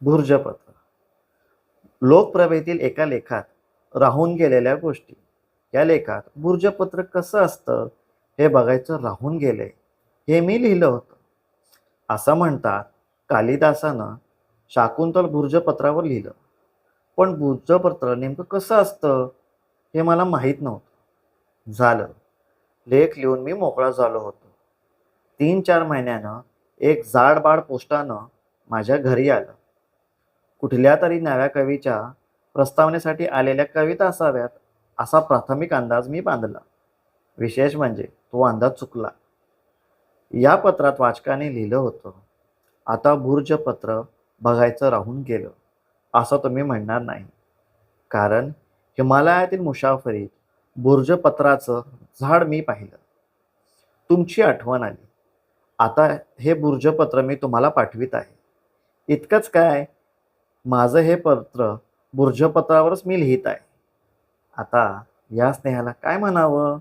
भुर्जपत्र. लोकप्रभेतील एका लेखात राहून गेलेल्या गोष्टी. या लेखात भुर्जपत्र कसं असतं? हे बघायचं राहून गेले. हे मी लिहिलं होतं. असं म्हणतात कालिदासानं शाकुंतल भुर्जपत्रावर लिहिलं. पण भुर्जपत्र नेमकं कसं असतं? हे मला माहीत नव्हतं. झालं. लेख लिहून मी मोकळा झालो होतो. तीन चार महिन्यानं एक जाडबाड पोस्टानं माझ्या घरी आलं. कुठल्या तरी नव्या कवीच्या प्रस्तावनेसाठी आलेल्या कविता असाव्यात असा प्राथमिक अंदाज मी बांधला. विशेष म्हणजे तो अंदाज चुकला. या पत्रात वाचकाने लिहिलं होतं आता भुर्जपत्र बघायचं राहून गेलं असं तुम्ही म्हणणार नाही. कारण हिमालयातील मुसाफरीत बुर्जपत्राचं झाड मी पाहिलं. तुमची आठवण आली. आता हे बुर्जपत्र मी तुम्हाला पाठवित आहे. इतकंच काय माझं हे पत्र भुर्जपत्रावरच मी लिहित आहे. आता या स्नेहाला काय म्हणावं?